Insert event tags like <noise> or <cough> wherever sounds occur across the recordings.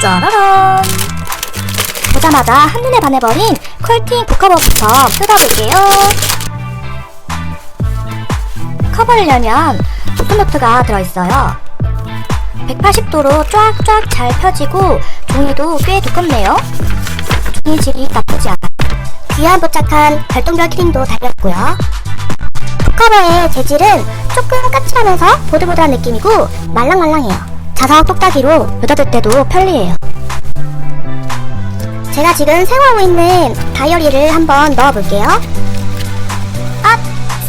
짜라란! 보자마자 한눈에 반해버린 퀄팅 북커버부터 뜯어볼게요. 커버를 열면 오픈노트가 들어있어요. 180도로 쫙쫙 잘 펴지고 종이도 꽤 두껍네요. 종이 질이 나쁘지 않아. 귀한 뽀짝한 별똥별 키링도 달렸고요. 북커버의 재질은 조금 까칠하면서 보들보들한 느낌이고 말랑말랑해요. 자석 똑딱이로 묻어둘 때도 편리해요. 제가 지금 사용하고 있는 다이어리를 한번 넣어볼게요. 아,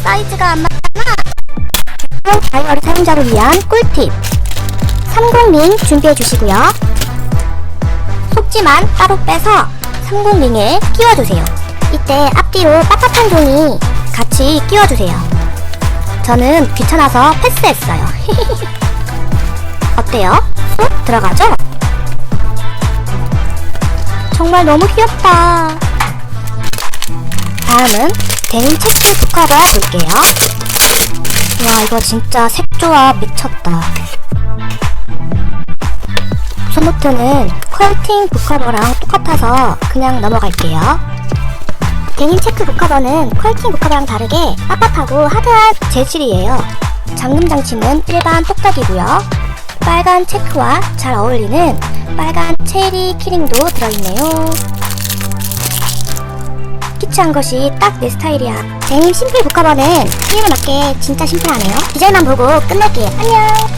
사이즈가 안 맞잖아. 다이어리 사용자를 위한 꿀팁. 30링 준비해 주시고요. 속지만 따로 빼서 30링에 끼워주세요. 이때 앞뒤로 빳빳한 종이 같이 끼워주세요. 저는 귀찮아서 패스했어요. <laughs> 어때요? 쏙 들어가죠? 정말 너무 귀엽다. 다음은 데님 체크 북커버 볼게요. 와 이거 진짜 색조합 미쳤다. 손노트는 퀄팅 북커버랑 똑같아서 그냥 넘어갈게요. 데님 체크 북커버는 퀄팅 북커버랑 다르게 빳빳하고 하드한 재질이에요. 잠금 장치는 일반 똑딱이고요. 빨간 체크와 잘 어울리는 빨간 체리 키링도 들어있네요. 키치한 것이 딱 내 스타일이야. 데님 심플 북커버는 키링에 맞게 진짜 심플하네요. 디자인만 보고 끝낼게요. 안녕!